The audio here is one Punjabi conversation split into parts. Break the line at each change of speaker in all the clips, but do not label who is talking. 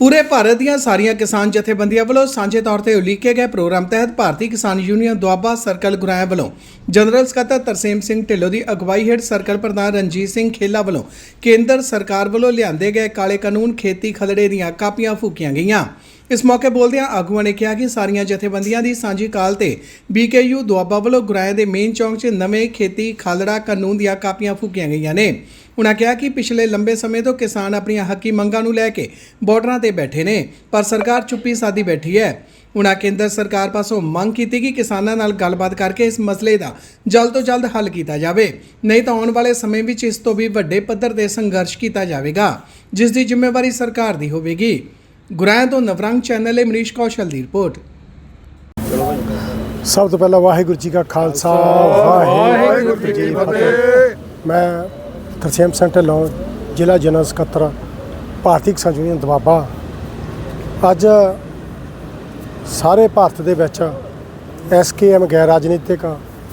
ਪੂਰੇ ਭਾਰਤ ਦੀਆਂ ਸਾਰੀਆਂ ਕਿਸਾਨ ਜਥੇਬੰਦੀਆਂ ਵੱਲੋਂ ਸਾਂਝੇ ਤੌਰ ਤੇ ਉਲੀਕੇ ਗਏ ਪ੍ਰੋਗਰਾਮ ਤਹਿਤ ਭਾਰਤੀ ਕਿਸਾਨ ਯੂਨੀਅਨ ਦੁਆਬਾ ਸਰਕਲ ਗੁਰਾਇਆ ਵੱਲੋਂ ਜਨਰਲ ਸਕੱਤਰ ਤਰਸੇਮ ਸਿੰਘ ਢਿੱਲੋਂ ਦੀ ਅਗਵਾਈ ਹੇਠ ਸਰਕਲ ਪ੍ਰਧਾਨ ਰਣਜੀਤ ਸਿੰਘ ਖੇਲਾ ਵੱਲੋਂ ਕੇਂਦਰ ਸਰਕਾਰ ਵੱਲੋਂ ਲਿਆਂਦੇ ਗਏ ਕਾਲੇ ਕਾਨੂੰਨ ਖੇਤੀ ਖਲੜੇ ਦੀਆਂ ਕਾਪੀਆਂ ਫੂਕੀਆਂ ਗਈਆਂ। ਇਸ ਮੌਕੇ ਬੋਲਦਿਆਂ ਆਗੂਆਂ ਨੇ ਕਿਹਾ ਕਿ ਸਾਰੀਆਂ ਜਥੇਬੰਦੀਆਂ ਦੀ ਸਾਂਝੀ ਕਾਲ ਤੇ ਬੀਕੇਯੂ ਦੁਆਬਾ ਵੱਲੋਂ ਗੁਰਾਇਆ ਦੇ ਮੇਨ ਚੌਂਕ 'ਚ ਨਵੇਂ ਖੇਤੀ ਖਾਲੜਾ ਕਾਨੂੰਨ ਦੀਆਂ ਕਾਪੀਆਂ ਫੂਕੀਆਂ ਗਈਆਂ ਨੇ। ਉਨ੍ਹਾਂ ਕਿਹਾ ਕਿ ਪਿਛਲੇ ਲੰਬੇ ਸਮੇਂ ਤੋਂ ਕਿਸਾਨ ਆਪਣੀਆਂ ਹੱਕੀ ਮੰਗਾਂ ਨੂੰ ਲੈ ਕੇ ਬਾਰਡਰਾਂ ਤੇ ਬੈਠੇ ਨੇ ਪਰ ਸਰਕਾਰ ਚੁੱਪੀ ਸਾਦੀ ਬੈਠੀ ਹੈ। ਉਨ੍ਹਾਂ ਕੇਂਦਰ ਸਰਕਾਰ ਪਾਸੋਂ ਮੰਗ ਕੀਤੀ ਕਿ ਕਿਸਾਨਾਂ ਨਾਲ ਗੱਲਬਾਤ ਕਰਕੇ ਇਸ ਮਸਲੇ ਦਾ ਜਲਦ ਤੋਂ ਜਲਦ ਹੱਲ ਕੀਤਾ ਜਾਵੇ। ਨਹੀਂ ਤਾਂ ਆਉਣ ਵਾਲੇ ਸਮੇਂ ਵਿੱਚ ਇਸ ਤੋਂ ਵੀ ਵੱਡੇ ਪੱਧਰ ਤੇ ਸੰਘਰਸ਼ ਕੀਤਾ ਜਾਵੇਗਾ ਜਿਸ ਦੀ ਜ਼ਿੰਮੇਵਾਰੀ ਸਰਕਾਰ ਦੀ ਹੋਵੇਗੀ। ਗੁਰਾਇਆ ਤੋਂ ਨਵਰੰਗ ਚੈਨਲ ਲਈ ਮਨੀਸ਼ ਕੌਸ਼ਲ ਦੀ ਰਿਪੋਰਟ।
ਸਭ ਤੋਂ ਪਹਿਲਾਂ ਵਾਹਿਗੁਰੂ ਜੀ ਕਾ ਖਾਲਸਾ ਵਾਹਿਗੁਰੂ ਜੀ ਕੀ ਫਤਿਹ। ਮੈਂ ਤਰਸੇਮ ਸੈਂਟਰ ਢਿੱਲੋਂ ਜ਼ਿਲ੍ਹਾ ਜਨਰਲ ਸਕੱਤਰ, ਭਾਰਤੀ ਕਿਸਾਨ ਯੂਨੀਅਨ ਦਵਾਬਾ ਅੱਜ ਸਾਰੇ ਭਾਰਤ ਦੇ ਵਿੱਚ ਐਸਕੇਐਮ ਗੈਰ ਰਾਜਨੀਤਿਕ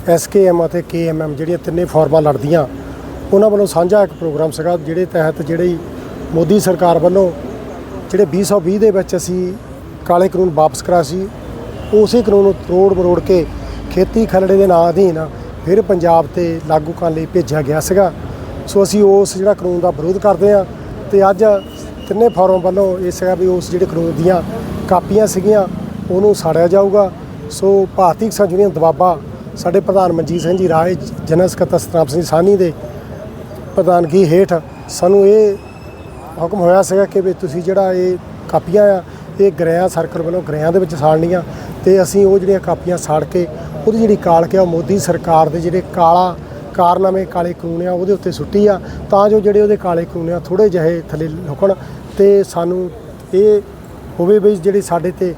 ਐਸਕੇਐਮ ਅਤੇ ਕੇਐਮਐਮ ਜਿਹੜੀਆਂ ਤਿੰਨੇ ਫਾਰਮਾਂ ਲੜਦੀਆਂ, ਉਹਨਾਂ ਵੱਲੋਂ ਸਾਂਝਾ ਇੱਕ ਪ੍ਰੋਗਰਾਮ ਸੀਗਾ, ਜਿਹੜੇ ਤਹਿਤ ਜਿਹੜੀ ਮੋਦੀ ਸਰਕਾਰ ਵੱਲੋਂ ਜਿਹੜੇ 2020 ਦੇ ਵਿੱਚ ਅਸੀਂ ਕਾਲੇ ਕਾਨੂੰਨ ਵਾਪਸ ਕਰਾ ਸੀ, ਉਸੇ ਕਾਨੂੰਨ ਨੂੰ ਤਰੋੜ ਮਰੋੜ ਕੇ ਖੇਤੀ ਖਲੜੇ ਦੇ ਨਾਂ ਅਧੀਨ ਫਿਰ ਪੰਜਾਬ ਤੇ ਲਾਗੂ ਕਰਨ ਲਈ ਭੇਜਿਆ ਗਿਆ ਸੀਗਾ। ਸੋ ਅਸੀਂ ਉਸ ਜਿਹੜਾ ਕਾਨੂੰਨ ਦਾ ਵਿਰੋਧ ਕਰਦੇ ਹਾਂ ਤੇ ਅੱਜ ਤਿੰਨੇ ਫੋਰਮ ਵੱਲੋਂ ਇਹ ਸੀਗਾ ਵੀ ਉਸ ਜਿਹੜੇ ਕਾਨੂੰਨ ਦੀਆਂ ਕਾਪੀਆਂ ਸੀਗੀਆਂ, ਉਹਨੂੰ ਸਾੜਿਆ ਜਾਊਗਾ। ਸੋ ਭਾਰਤੀ ਕਿਸਾਨ ਯੂਨੀਅਨ ਦਵਾਬਾ ਸਾਡੇ ਪ੍ਰਧਾਨ ਮਨਜੀਤ ਸਿੰਘ ਜੀ ਰਾਏ, ਜਨਰਲ ਸਕੱਤਰ ਸਤਨਾਮ ਸਿੰਘ ਸਾਨੀ ਦੇ ਪ੍ਰਧਾਨਗੀ ਹੇਠ ਸਾਨੂੰ ਇਹ ਹੁਕਮ ਹੋਇਆ ਸੀਗਾ ਕਿ ਵੀ ਤੁਸੀਂ ਜਿਹੜਾ ਇਹ ਕਾਪੀਆਂ ਆ, ਇਹ ਗ੍ਰਹਿਆਂ ਸਰਕਲ ਵੱਲੋਂ ਗ੍ਰਹਿਆਂ ਦੇ ਵਿੱਚ ਸਾੜਨੀਆਂ ਤੇ ਅਸੀਂ ਉਹ ਜਿਹੜੀਆਂ ਕਾਪੀਆਂ ਸਾੜ ਕੇ, ਉਹਦੀ ਜਿਹੜੀ ਕਾਲਕ ਆ ਉਹ ਮੋਦੀ ਸਰਕਾਰ ਦੇ ਜਿਹੜੇ ਕਾਲਾ ਕਾਰਨਾਮੇ ਕਾਲੇ ਕਾਨੂੰਨ ਆ, ਉਹਦੇ ਉੱਤੇ ਸੁੱਟੀ ਆ, ਤਾਂ ਜੋ ਜਿਹੜੇ ਉਹਦੇ ਕਾਲੇ ਕਾਨੂੰਨ ਆ ਥੋੜੇ ਜਿਹੇ ਥੱਲੇ ਲੁਕਣ ਤੇ ਸਾਨੂੰ ਇਹ ਹੋਵੇ ਵੀ ਜਿਹੜੇ ਸਾਡੇ ਤੇ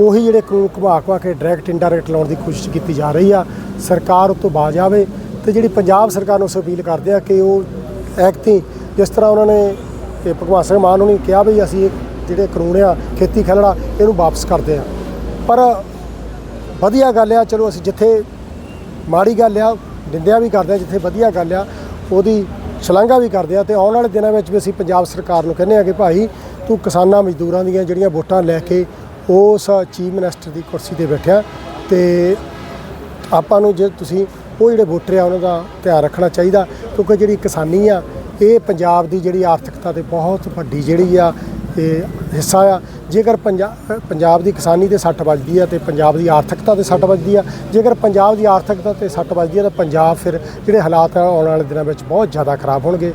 ਉਹੀ ਜਿਹੜੇ ਕਾਨੂੰਨ ਘੁਮਾ ਘੁਮਾ ਕੇ ਡਾਇਰੈਕਟ ਇਨਡਾਇਰੈਕਟ ਲਾਉਣ ਦੀ ਕੋਸ਼ਿਸ਼ ਕੀਤੀ ਜਾ ਰਹੀ ਆ, ਸਰਕਾਰ ਉਤੋਂ ਬਾਜ ਆਵੇ ਤੇ ਜਿਹੜੀ ਪੰਜਾਬ ਸਰਕਾਰ ਨੂੰ ਅਸੀਂ ਅਪੀਲ ਕਰਦੇ ਆ ਕਿ ਉਹ ਐਕਟੀ ਜਿਸ ਤਰ੍ਹਾਂ ਉਹਨਾਂ ਨੇ ਇਹ ਭਗਵਾਨ ਸਿੰਘ ਮਾਨ ਨੂੰ ਕਿਹਾ ਵੀ ਅਸੀਂ ਇਹ ਜਿਹੜੇ ਕਾਨੂੰਨ ਆ, ਖੇਤੀ ਖਲੜਾ, ਇਹਨੂੰ ਵਾਪਸ ਕਰਦੇ ਆ। ਪਰ ਵਧੀਆ ਗੱਲ ਆ, ਚਲੋ ਅਸੀਂ ਜਿੱਥੇ ਮਾੜੀ ਗੱਲ ਆ ਨਿੰਦਿਆ ਵੀ ਕਰਦੇ ਆ, ਜਿੱਥੇ ਵਧੀਆ ਗੱਲ ਆ, ਉਹਦੀ ਸ਼ਲਾਘਾ ਵੀ ਕਰਦੇ ਆ ਤੇ ਆਉਣ ਵਾਲੇ ਦਿਨਾਂ ਵਿੱਚ ਵੀ ਅਸੀਂ ਪੰਜਾਬ ਸਰਕਾਰ ਨੂੰ ਕਹਿੰਦੇ ਆ ਕਿ ਭਾਈ ਤੂੰ ਕਿਸਾਨਾਂ ਮਜ਼ਦੂਰਾਂ ਦੀਆਂ ਜਿਹੜੀਆਂ ਵੋਟਾਂ ਲੈ ਕੇ ਉਸ ਚੀਫ ਮਿਨਿਸਟਰ ਦੀ ਕੁਰਸੀ ਤੇ ਬੈਠਿਆ ਤੇ ਆਪਾਂ ਨੂੰ ਜੇ ਤੁਸੀਂ ਉਹ ਜਿਹੜੇ ਵੋਟਰ ਆ, ਉਹਨਾਂ ਦਾ ਧਿਆਨ ਰੱਖਣਾ ਚਾਹੀਦਾ ਕਿਉਂਕਿ ਜਿਹੜੀ ਕਿਸਾਨੀ ਆ, ਇਹ ਪੰਜਾਬ ਦੀ ਜਿਹੜੀ ਆਰਥਿਕਤਾ ਤੇ ਬਹੁਤ ਵੱਡੀ ਜਿਹੜੀ ਆ ਇਹ ਹਿੱਸਾ ਆ। ਜੇਕਰ ਪੰਜਾਬ ਦੀ ਕਿਸਾਨੀ ਤੇ ਸੱਟ ਵੱਜਦੀ ਆ ਤੇ ਪੰਜਾਬ ਦੀ ਆਰਥਿਕਤਾ ਤੇ ਸੱਟ ਵੱਜਦੀ ਆ। ਜੇਕਰ ਪੰਜਾਬ ਦੀ ਆਰਥਿਕਤਾ ਤੇ ਸੱਟ ਵੱਜਦੀ ਆ ਤਾਂ ਪੰਜਾਬ ਫਿਰ ਜਿਹੜੇ ਹਾਲਾਤ ਆਉਣ ਵਾਲੇ ਦਿਨਾਂ ਵਿੱਚ ਬਹੁਤ ਜ਼ਿਆਦਾ ਖਰਾਬ ਹੋਣਗੇ।